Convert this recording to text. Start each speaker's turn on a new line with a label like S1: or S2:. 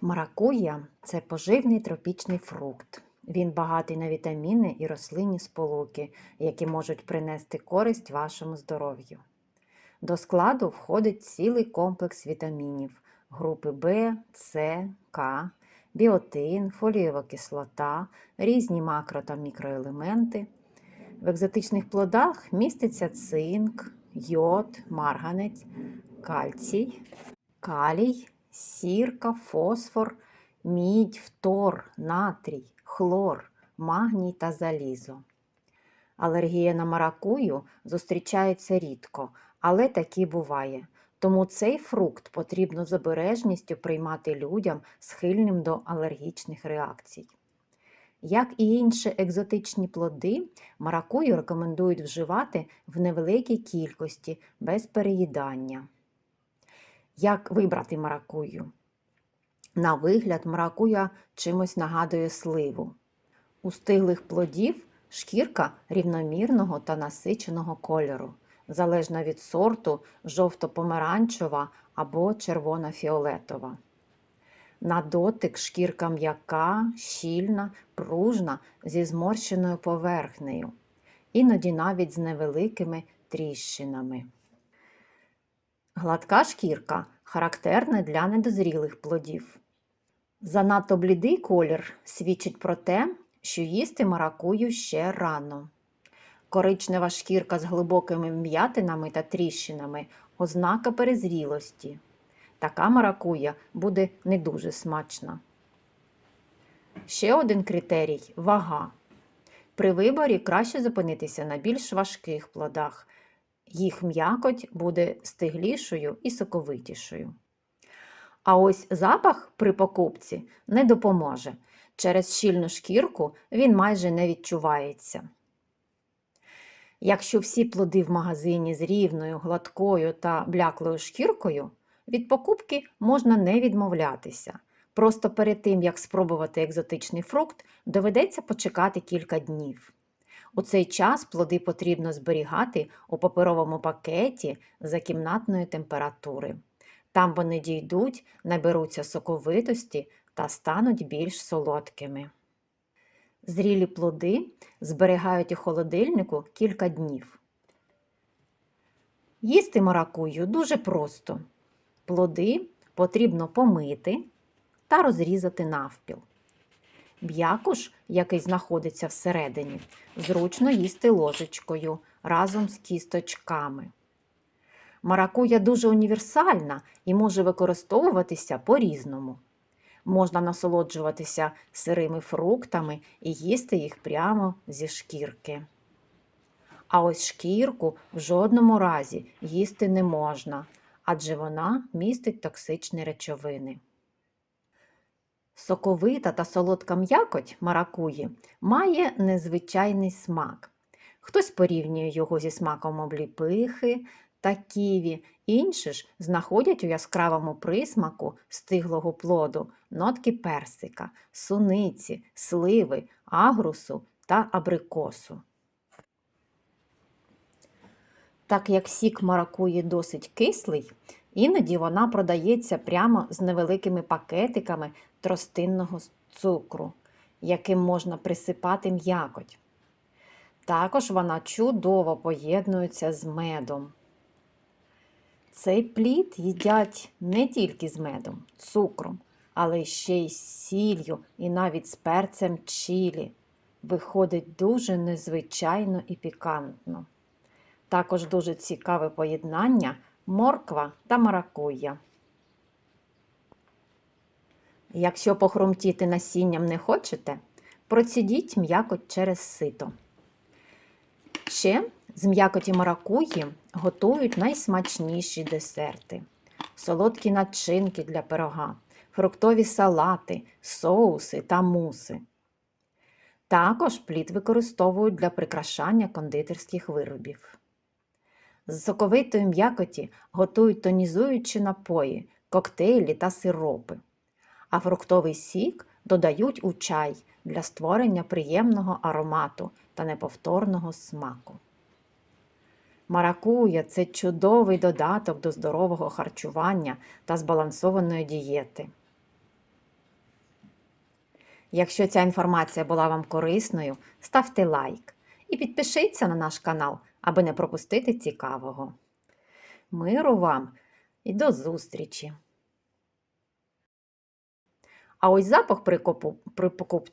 S1: Маракуя це поживний тропічний фрукт. Він багатий на вітаміни і рослинні сполуки, які можуть принести користь вашому здоров'ю. До складу входить цілий комплекс вітамінів групи В, С, К, біотин, фолієва кислота, різні макро та мікроелементи. В екзотичних плодах міститься цинк, йод, марганець, кальцій, калій, сірка, фосфор, мідь, фтор, натрій, хлор, магній та залізо. Алергія на маракую зустрічається рідко, але таки буває. Тому цей фрукт потрібно з обережністю приймати людям, схильним до алергічних реакцій. Як і інші екзотичні плоди, маракую рекомендують вживати в невеликій кількості без переїдання. Як вибрати маракую? На вигляд, маракуя чимось нагадує сливу. У стиглих плодів шкірка рівномірного та насиченого кольору, залежно від сорту жовто-помаранчева або червона-фіолетова. На дотик шкірка м'яка, щільна, пружна зі зморщеною поверхнею, іноді навіть з невеликими тріщинами. Гладка шкірка характерна для недозрілих плодів. Занадто блідий колір свідчить про те, що їсти маракую ще рано. Коричнева шкірка з глибокими вм'ятинами та тріщинами ознака перезрілості. Така маракуя буде не дуже смачна. Ще один критерій вага. При виборі краще зупинитися на більш важких плодах. Їх м'якоть буде стиглішою і соковитішою. А ось запах при покупці не допоможе. Через щільну шкірку він майже не відчувається. Якщо всі плоди в магазині з рівною, гладкою та бляклою шкіркою, від покупки можна не відмовлятися. Просто перед тим, як спробувати екзотичний фрукт, доведеться почекати кілька днів. У цей час плоди потрібно зберігати у паперовому пакеті за кімнатної температури. Там вони дійдуть, наберуться соковитості та стануть більш солодкими. Зрілі плоди зберігають у холодильнику кілька днів. Їсти маракую дуже просто. Плоди потрібно помити та розрізати навпіл. М'якуш, який знаходиться всередині, зручно їсти ложечкою разом з кісточками. Маракуя дуже універсальна і може використовуватися по-різному. Можна насолоджуватися сирими фруктами і їсти їх прямо зі шкірки. А ось шкірку в жодному разі їсти не можна, адже вона містить токсичні речовини. Соковита та солодка м'якоть маракуї має незвичайний смак. Хтось порівнює його зі смаком обліпихи та ківі, інші ж знаходять у яскравому присмаку стиглого плоду нотки персика, суниці, сливи, агрусу та абрикосу. Так як сік маракуї досить кислий, іноді вона продається прямо з невеликими пакетиками тростинного цукру, яким можна присипати м'якоть. Також вона чудово поєднується з медом. Цей плід їдять не тільки з медом, цукром, але ще й з сіллю і навіть з перцем чилі. Виходить дуже незвичайно і пікантно. Також дуже цікаве поєднання морква та маракуйя. Якщо похрумтіти насінням не хочете, процідіть м'якоть через сито. Ще з м'якоті маракуї готують найсмачніші десерти, солодкі начинки для пирога, фруктові салати, соуси та муси. Також плід використовують для прикрашання кондитерських виробів. З соковитої м'якоті готують тонізуючі напої, коктейлі та сиропи, а фруктовий сік додають у чай для створення приємного аромату та неповторного смаку. Маракуя це чудовий додаток до здорового харчування та збалансованої дієти. Якщо ця інформація була вам корисною, ставте лайк і підпишіться на наш канал, аби не пропустити цікавого. Миру вам і до зустрічі! А ось запах при, копу, при покуп...